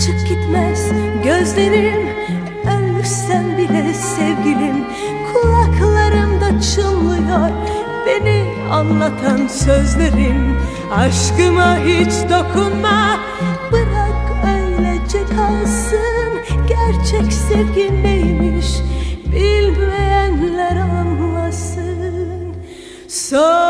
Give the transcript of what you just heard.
Açık gitmez. Gözlerim Ölsem bile sevgilim. Kulaklarımda çınlıyor Beni anlatan sözlerim. Aşkıma hiç dokunma Bırak öylece kalsın. Gerçek sevgi neymiş Bilmeyenler anlasın. Son